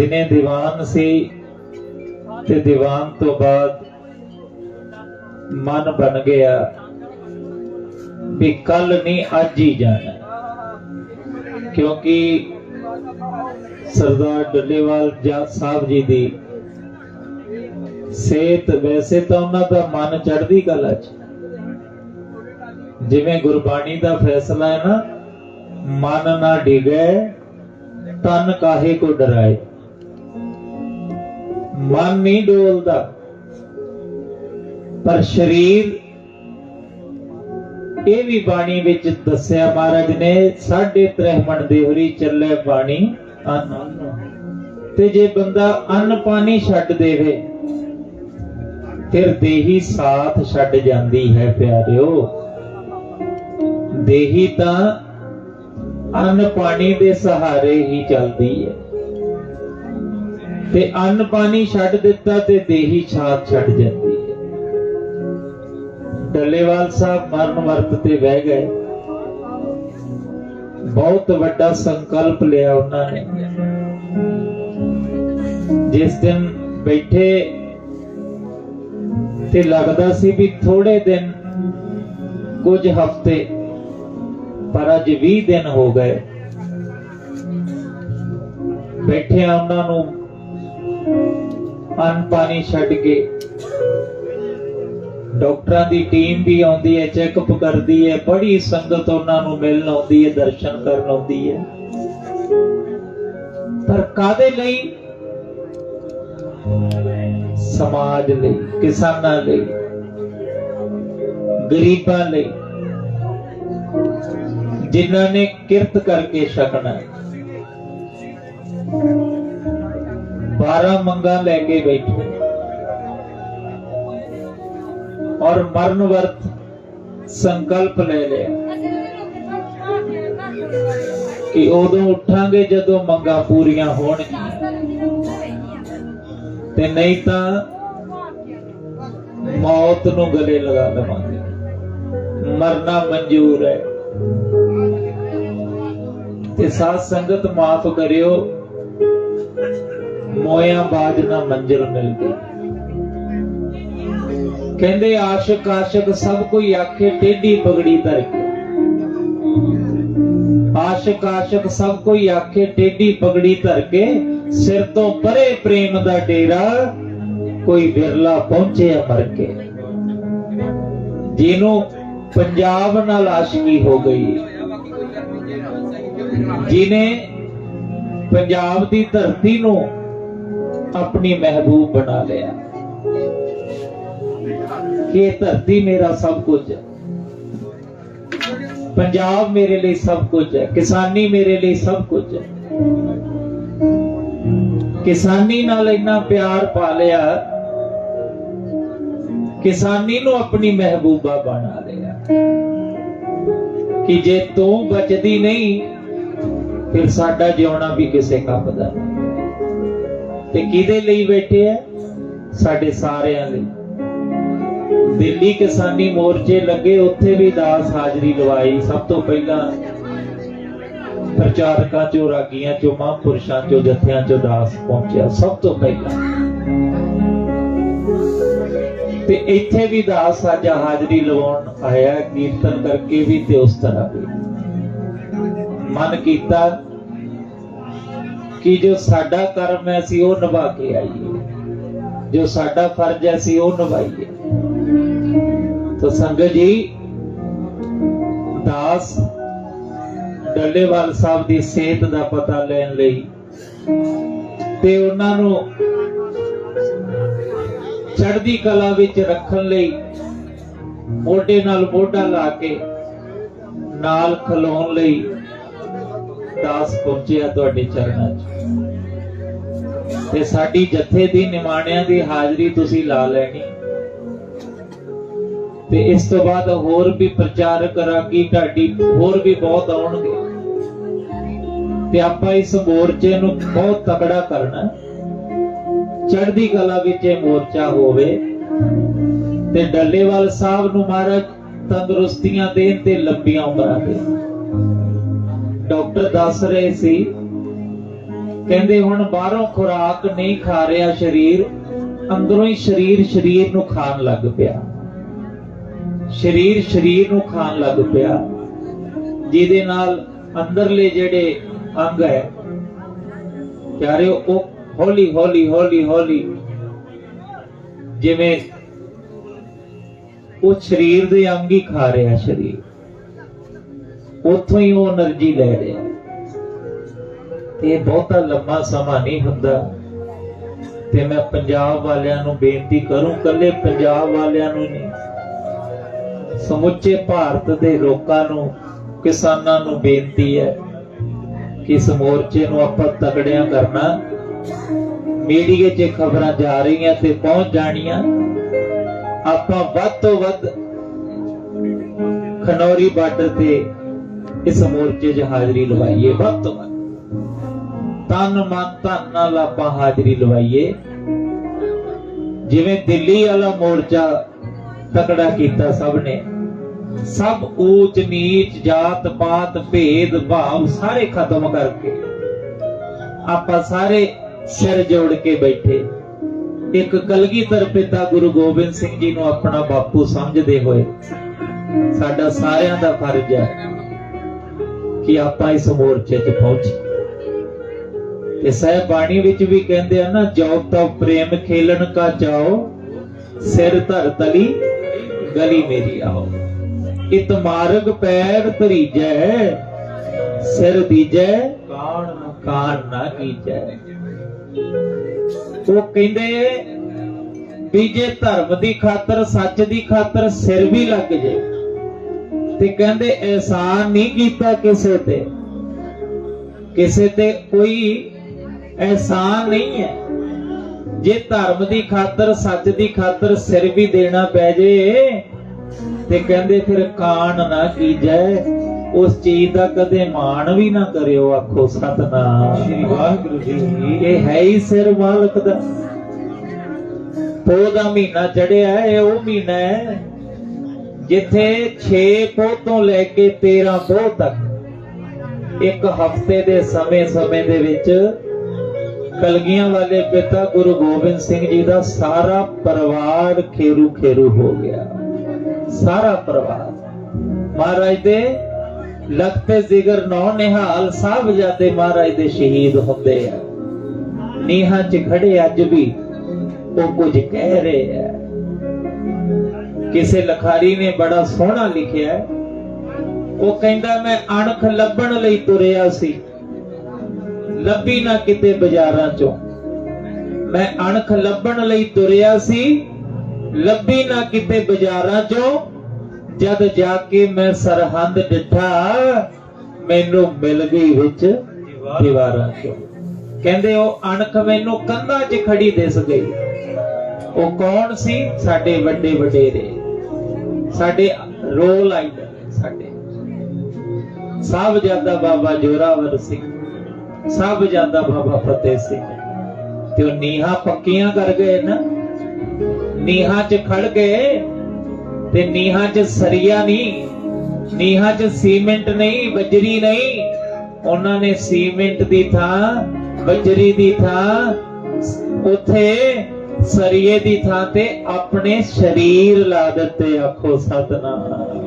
ਦਿਨੇ ਦੀਵਾਨ ਸੀ ਤੇ ਦੀਵਾਨ ਤੋਂ ਬਾਅਦ ਮਨ ਬਣ ਗਿਆ ਵੀ ਕੱਲ ਨਹੀਂ, ਅੱਜ ਹੀ ਜਾਣਾ। ਕਿਉਂਕਿ ਸਰਦਾਰ ਡੱਲੇਵਾਲ ਜੱਜ ਸਾਹਿਬ ਜੀ ਦੀ ਸਿਹਤ ਵੈਸੇ ਤਾਂ ਉਹਨਾਂ ਦਾ ਮਨ ਚੜਦੀ ਕਲਾ ਚ। ਜਿਵੇਂ ਗੁਰਬਾਣੀ ਦਾ ਫੈਸਲਾ ਹੈ ਨਾ, ਮਨ ਨਾ ਡਿਗੇ, ਤਨ ਕਾਹੇ ਕੋ ਡਰਾਏ। ਮਨ ਨਹੀਂ ਡੋਲਦਾ, ਪਰ ਸਰੀਰ ਇਹ ਵੀ ਬਾਣੀ ਵਿੱਚ ਦੱਸਿਆ ਮਹਾਰਾਜ ਨੇ, ਸਾਢੇ ਤ੍ਰਹਿਮਣ ਦੇਹਰੀ ਚੱਲੇ ਬਾਣੀ, ਅੰਨ। ਤੇ ਜੇ ਬੰਦਾ ਅੰਨ ਪਾਣੀ ਛੱਡ ਦੇਵੇ, ਫਿਰ ਦੇਹੀ ਸਾਥ ਛੱਡ ਜਾਂਦੀ ਹੈ ਪਿਆਰਿਓ। ਦੇਹੀ ਤਾਂ ਅੰਨ ਪਾਣੀ ਦੇ ਸਹਾਰੇ ਹੀ ਚੱਲਦੀ ਹੈ। ਤੇ ਅੰਨ ਪਾਣੀ ਛੱਡ ਦਿੱਤਾ ਤੇ ਦੇਹੀ ਛਾਤ ਛੱਡ ਜਾਂਦੀ ਹੈ। ਡੱਲੇਵਾਲ ਸਾਹਿਬ ਮਰਨ ਵਰਤ ਤੇ ਬਹਿ ਗਏ। ਬਹੁਤ ਵੱਡਾ ਸੰਕਲਪ ਲਿਆ ਉਹਨਾਂ ਨੇ। ਜਿਸ ਦਿਨ ਬੈਠੇ ਤੇ ਲੱਗਦਾ ਸੀ ਵੀ ਥੋੜੇ ਦਿਨ, ਕੁਝ ਹਫ਼ਤੇ, ਪਰ ਅੱਜ 20 ਦਿਨ ਹੋ ਗਏ। ਬੈਠਿਆ ਉਹਨਾਂ ਨੂੰ ਅੰਨ ਪਾਣੀ ਛੱਡ ਕੇ। ਡਾਕਟਰਾਂ ਦੀ ਟੀਮ ਵੀ ਆਉਂਦੀ ਹੈ ਚੈੱਕਅਪ ਕਰਦੀ ਹੈ, ਬੜੀ ਸੰਗਤ ਉਹਨਾਂ ਨੂੰ ਮਿਲਣ ਆਉਂਦੀ ਹੈ, ਦਰਸ਼ਨ ਕਰਨ ਆਉਂਦੀ ਹੈ। ਪਰ ਕਾਦੇ ਲਈ? ਸਮਾਜ ਲਈ, ਕਿਸਾਨਾਂ ਲਈ, ਗਰੀਬਾਂ ਲਈ। ਜਿਨ੍ਹਾਂ ਨੇ ਕਿਰਤ ਕਰਕੇ ਛਕਣਾ 12 ਮੰਗਾਂ ਲੈ ਕੇ ਬੈਠੇ। ਔਰ ਮਰਨ ਵਰਤ ਸੰਕਲਪ ਲੈ ਲਿਆ। ਕਿ ਉਦੋਂ ਉੱਠਾਂਗੇ ਜਦੋਂ ਮੰਗਾ ਪੂਰੀਆਂ ਹੋਣਗੀਆਂ। ਤੇ ਨਹੀਂ ਤਾਂ ਮੌਤ ਨੂੰ ਗਲੇ ਲਗਾ ਲਵਾਂਗੇ ਮਰਨਾ ਮਨਜ਼ੂਰ ਹੈ। ਤੇ ਸਾਧ ਸੰਗਤ ਮਾਫ ਕਰਿਓ। ਮੋਇਆ ਬਾਜ ਨਾ ਮੰਜ਼ਿਲ ਮਿਲਦੀ ਕਹਿੰਦੇ ਆਸ਼ਿਕ ਆਸ਼ਿਕ, ਸਭ ਕੋਈ ਆਖੇ ਟੇਢੀ ਪਗੜੀ ਧਰ ਕੇ। ਆਸ਼ਿਕ ਆਸ਼ਿਕ, ਸਭ ਕੋਈ ਆਖੇ ਟੇਢੀ ਪਗੜੀ ਧਰ ਕੇ, ਸਿਰ ਤੋਂ ਪਰੇ ਪ੍ਰੇਮ ਦਾ ਡੇਰਾ, ਕੋਈ ਵਿਰਲਾ ਪਹੁੰਚਿਆ ਮਰ ਕੇ। ਜਿਹਨੂੰ ਪੰਜਾਬ ਨਾਲ ਆਸ਼ਕੀ ਹੋ ਗਈ। ਜਿਨੇ ਪੰਜਾਬ ਦੀ ਧਰਤੀ ਨੂੰ ਆਪਣੀ ਮਹਿਬੂਬ ਬਣਾ ਲਿਆ ਕਿ ਇਹ ਧਰਤੀ ਮੇਰਾ ਸਭ ਕੁਝ ਹੈ ਪੰਜਾਬ ਮੇਰੇ ਲਈ ਸਭ ਕੁਝ ਹੈ ਕਿਸਾਨੀ ਮੇਰੇ ਲਈ ਸਭ ਕੁਝ ਹੈ ਕਿਸਾਨੀ ਨਾਲ ਇੰਨਾ ਪਿਆਰ ਪਾ ਲਿਆ ਕਿਸਾਨੀ ਨੂੰ ਆਪਣੀ ਮਹਿਬੂਬਾ ਬਣਾ ਲਿਆ ਕਿ ਜੇ ਤੂੰ ਬਚਦੀ ਨਹੀਂ ਫਿਰ ਸਾਡਾ ਜਿਉਣਾ ਵੀ ਕਿਸੇ ਕੰਮ ਦਾ ਨਹੀਂ। ਤੇ ਕਿਹਦੇ ਲਈ ਬੈਠੇ ਆ? ਸਾਡੇ ਸਾਰਿਆਂ ਲਈ। ਦਿੱਲੀ ਕਿਸਾਨੀ ਮੋਰਚੇ ਲੱਗੇ, ਉੱਥੇ ਵੀ ਦਾਸ ਹਾਜ਼ਰੀ ਲਵਾਈ। ਸਭ ਤੋਂ ਪਹਿਲਾਂ ਪ੍ਰਚਾਰਕਾਂ ਚੋਂ, ਰਾਗੀਆਂ ਚੋਂ, ਮਹਾਂਪੁਰਸ਼ਾਂ ਚੋਂ, ਜਥਿਆਂ ਚੋਂ ਦਾਸ ਪਹੁੰਚਿਆ, ਸਭ ਤੋਂ ਪਹਿਲਾਂ। ਤੇ ਇੱਥੇ ਵੀ ਦਾਸ ਅੱਜ ਹਾਜ਼ਰੀ ਲਵਾਉਣ ਆਇਆ, ਕੀਰਤਨ ਕਰਕੇ ਵੀ ਤੇ ਉਸ ਤਰ੍ਹਾਂ ਵੀ। ਮਨ ਕੀਤਾ ਕਿ ਜੋ ਸਾਡਾ ਕਰਮ ਹੈ ਸੀ ਉਹ ਨਿਭਾ ਕੇ ਆਈਏ। ਜੋ ਸਾਡਾ ਫਰਜ਼ ਹੈ ਸੀ ਉਹ ਨਿਭਾਈਏ। ਤਾਂ ਸੰਗਤ ਜੀ, ਦਾਸ ਡੱਲੇਵਾਲ ਸਾਹਿਬ ਦੀ ਸਿਹਤ ਦਾ ਪਤਾ ਲੈਣ ਲਈ ਤੇ ਉਹਨਾਂ ਨੂੰ ਚੜ੍ਹਦੀ ਕਲਾ ਵਿੱਚ ਰੱਖਣ ਲਈ ਮੋਢੇ ਨਾਲ ਮੋਢਾ ਲਾ ਕੇ ਨਾਲ ਖਲੋਣ ਲਈ ਦਾਸ ਪਹੁੰਚਿਆ ਤੁਹਾਡੇ ਚਰਨਾਂ 'ਚ। ਤੇ ਸਾਡੀ ਜਥੇ ਦੀ ਨਿਮਾਣਿਆਂ ਦੀ ਹਾਜ਼ਰੀ ਤੁਸੀਂ ਲਾ ਲੈਣੀ। ਤੇ ਇਸ ਤੋਂ ਬਾਅਦ ਹੋਰ ਵੀ ਪ੍ਰਚਾਰਕ ਰਾਗੀ ਢਾਡੀ ਹੋਰ ਵੀ ਬਹੁਤ ਆਉਣਗੇ। ਤੇ ਆਪਾਂ ਇਸ ਮੋਰਚੇ ਨੂੰ ਬਹੁਤ ਤਕੜਾ ਕਰਨਾ। ਚੜ੍ਹਦੀ ਕਲਾ ਵਿੱਚ ਇਹ ਮੋਰਚਾ ਹੋਵੇ। ਤੇ ਡੱਲੇਵਾਲ ਸਾਹਿਬ ਨੂੰ ਮਹਾਰਾਜ ਤੰਦਰੁਸਤੀਆਂ ਦੇਣ ਤੇ ਲੰਬੀਆਂ ਉਮਰਾਂ ਦੇ। ਡਾਕਟਰ ਦੱਸ ਰਹੇ ਸੀ ਕਹਿੰਦੇ ਹੁਣ ਬਾਹਰੋਂ ਖੁਰਾਕ ਨਹੀਂ ਖਾ ਰਿਹਾ ਸਰੀਰ, ਅੰਦਰੋਂ ਹੀ ਸਰੀਰ ਸਰੀਰ ਨੂੰ ਖਾਣ ਲੱਗ ਪਿਆ। ਸਰੀਰ ਸਰੀਰ ਨੂੰ ਖਾਣ ਲੱਗ ਪਿਆ। ਜਿਹਦੇ ਨਾਲ ਅੰਦਰਲੇ ਜਿਹੜੇ ਅੰਗ ਹੈ ਪਿਆਰੇ ਉਹ ਹੌਲੀ ਹੌਲੀ ਹੌਲੀ ਹੌਲੀ ਜਿਵੇਂ ਉਹ ਸਰੀਰ ਦੇ ਅੰਗ ਹੀ ਖਾ ਰਿਹਾ ਸਰੀਰ। ਉੱਥੋਂ ਹੀ ਉਹ એનર્ਜੀ ਲੈ ਰਿਹਾ। ਇਹ ਬਹੁਤਾ ਲੰਮਾ ਸਮਾਂ ਨਹੀਂ ਹੁੰਦਾ। ਤੇ ਮੈਂ ਪੰਜਾਬ ਵਾਲਿਆਂ ਨੂੰ ਬੇਨਤੀ ਕਰੂੰ ਕੱਲੇ ਪੰਜਾਬ ਵਾਲਿਆਂ ਨੂੰ ਨਹੀਂ। ਸਮੁੱਚੇ ਭਾਰਤ ਦੇ ਲੋਕਾਂ ਨੂੰ, ਕਿਸਾਨਾਂ ਨੂੰ ਬੇਨਤੀ ਹੈ ਕਿ ਇਸ ਮੋਰਚੇ ਨੂੰ ਆਪਾਂ ਤਕੜਿਆਂ ਕਰਨਾ। ਮੀਡੀਆ 'ਚ ਖਬਰਾਂ ਜਾ ਰਹੀਆਂ ਤੇ ਪਹੁੰਚ ਜਾਣੀਆਂ। ਆਪਾਂ ਵੱਧ ਤੋਂ ਵੱਧ ਖਨੌਰੀ ਬਾਰਡਰ ਤੇ ਇਸ ਮੋਰਚੇ 'ਚ ਹਾਜ਼ਰੀ ਲਵਾਈਏ, ਵੱਧ ਤੋਂ ਵੱਧ। ਤਨ ਮਨ ਧਨ ਨਾਲ ਆਪਾਂ ਹਾਜ਼ਰੀ ਲਵਾਈਏ। ਜਿਵੇਂ ਦਿੱਲੀ ਵਾਲਾ ਮੋਰਚਾ ਤਕੜਾ ਕੀਤਾ ਸਭ ਨੇ। ਸਭ ਊਚ, ਨੀਚ, ਜਾਤ, ਪਾਤ, ਭੇਦ, ਭਾਵ ਸਾਰੇ ਖਤਮ ਕਰਕੇ ਆਪਾਂ ਸਾਰੇ ਸਿਰ ਜੋੜ ਕੇ ਬੈਠੇ। ਇੱਕ ਕਲਗੀਧਰ ਪਿਤਾ ਗੁਰੂ ਗੋਬਿੰਦ ਸਿੰਘ ਜੀ ਨੂੰ ਆਪਣਾ ਬਾਪੂ ਸਮਝਦੇ ਹੋਏ ਸਾਡਾ ਸਾਰਿਆਂ ਦਾ ਫਰਜ਼ ਹੈ ਕਿ ਆਪਾਂ ਇਸ ਮੋਰਚੇ 'ਚ ਪਹੁੰਚੀਏ। ਤੇ ਸਹਿ ਬਾਣੀ ਵਿੱਚ ਵੀ ਕਹਿੰਦੇ ਆ ਨਾ ਜੋ ਤਉ ਪ੍ਰੇਮ ਖੇਲਣ ਕਾ ਚਾਓ ਸਿਰ ਧਰ ਤਲੀ, ਗਲੀ ਮੇਰੀ ਆਓ। ਇਤ ਮਾਰਗ ਪੈਰ ਧਰੀਜੈ, ਸਿਰ ਦੀਜੈ ਕਾਣ ਕਾਣ ਨਾ ਕੀਜੈ। ਉਹ ਕਹਿੰਦੇ ਵੀ ਜੇ ਧਰਮ ਦੀ ਖਾਤਰ, ਸੱਚ ਦੀ ਖਾਤਰ ਸਿਰ ਵੀ ਲੱਗ ਜੇ, ਤੇ ਕਹਿੰਦੇ ਅਹਿਸਾਨ ਨਹੀਂ ਕੀਤਾ ਕਿਸੇ ਤੇ। ਕਿਸੇ ਤੇ ਕੋਈ ਅਹਿਸਾਨ ਨਹੀਂ ਹੈ। ਜੇ ਧਰਮ ਦੀ ਖਾਤਰ ਸੱਚ ਦੀ ਖਾਤਰ ਸਿਰ ਵੀ ਦੇਣਾ ਪੈ ਜੇ ਤੇ ਕਹਿੰਦੇ ਫਿਰ ਕਾਣ ਨਾ ਕੀਜੈ ਉਸ ਚੀਜ਼ ਦਾ ਕਦੇ ਮਾਣ ਵੀ ਨਾ ਕਰਿਓ ਆਖੋ ਸਤਨਾਮ। ਸ਼੍ਰੀ ਵਾਹਿਗੁਰੂ ਜੀ ਇਹ ਹੈ ਹੀ ਸਿਰ ਮਾਲਕ ਦਾ। ਪੋਹ ਦਾ ਮਹੀਨਾ ਚੜਿਆ ਹੈ ਇਹ ਉਹ ਮਹੀਨਾ ਹੈ ਜਿੱਥੇ 6 ਪੋਹ ਤੋਂ ਲੈ ਕੇ 13 ਪੋਹ ਤੱਕ ਇੱਕ ਹਫ਼ਤੇ ਦੇ ਸਮੇਂ-ਸਮੇਂ ਦੇ ਵਿੱਚ ਕਲਗੀਆਂ ਵਾਲੇ ਪਿਤਾ ਗੁਰੂ ਗੋਬਿੰਦ ਸਿੰਘ ਜੀ ਦਾ ਸਾਰਾ ਪਰਿਵਾਰ ਖੇਰੂ ਖੇਰੂ ਹੋ ਗਿਆ। ਸਾਰਾ ਪਰਿਵਾਰ। ਮਹਾਰਾਜ ਦੇ ਲਖਤੇ ਜ਼ਿਗਰ ਨੌ ਨਿਹਾਲ ਸਾਹਿਬ ਜਾਦੇ ਮਹਾਰਾਜ ਦੇ ਸ਼ਹੀਦ ਹੁੰਦੇ ਆ। ਨੀਹਾਂ 'ਚ ਖੜੇ ਅੱਜ ਵੀ ਉਹ ਕੁਝ ਕਹਿ ਰਹੇ ਆ। ਕਿਸੇ ਲਖਾਰੀ ਨੇ ਬੜਾ ਸੋਹਣਾ ਲਿਖਿਆ। ਉਹ ਕਹਿੰਦਾ, ਮੈਂ ਅਣਖ ਲੱਭਣ ਲਈ ਤੁਰਿਆ ਸੀ। ਲੱਭੀ ਨਾ ਕਿਤੇ ਬਾਜ਼ਾਰਾਂ 'ਚੋਂ। ਮੈਂ ਅਣਖ ਲੱਭਣ ਲਈ ਤੁਰਿਆ ਸੀ, ਲੱਭੀ ਨਾ ਕਿਤੇ ਬਾਜ਼ਾਰਾਂ 'ਚੋਂ। ਜਦ ਜਾ ਕੇ ਮੈਂ ਸਰਹੰਦ ਡਿਠਾ, ਮੈਨੂੰ ਮਿਲ ਗਈ ਵਿੱਚ ਦੀਵਾਰਾਂ 'ਚੋਂ। ਕਹਿੰਦੇ, ਉਹ ਅਣਖ ਮੈਨੂੰ ਕੰਧਾਂ 'ਚ ਖੜੀ ਦਿਸ ਗਈ। ਉਹ ਕੌਣ ਸੀ? ਸਾਡੇ ਵੱਡੇ ਵਡੇਰੇ। ਸਾਡੇ ਰੋਲ ਆਈਡਲ ਸਾਡੇ। ਸਾਹਿਬਜ਼ਾਦਾ ਬਾਬਾ ਜੋਰਾਵਰ ਸਿੰਘ ਸਭ ਜਾਂਦਾ ਬਾਬਾ ਫਤਿਹ ਸਿੰਘ। ਤੇ ਉਹ ਨੀਹਾਂ ਪੱਕੀਆਂ ਕਰ ਗਏ ਨਾ। ਨੀਹਾਂ 'ਚ ਖੜ ਗਏ ਤੇ ਨੀਹਾਂ 'ਚ ਸਰੀਆ ਨਹੀਂ, ਨੀਹਾਂ 'ਚ ਸੀਮੈਂਟ ਨਹੀਂ, ਬਜਰੀ ਨਹੀਂ। ਉਹਨਾਂ ਨੇ ਸੀਮੈਂਟ ਦੀ ਥਾਂ, ਬਜਰੀ ਦੀ ਥਾਂ, ਉਥੇ ਸਰੀਏ ਦੀ ਥਾਂ ਤੇ ਆਪਣੇ ਸਰੀਰ ਲਾ ਦਿੱਤੇ। ਆਖੋ ਸਤਨਾਮ।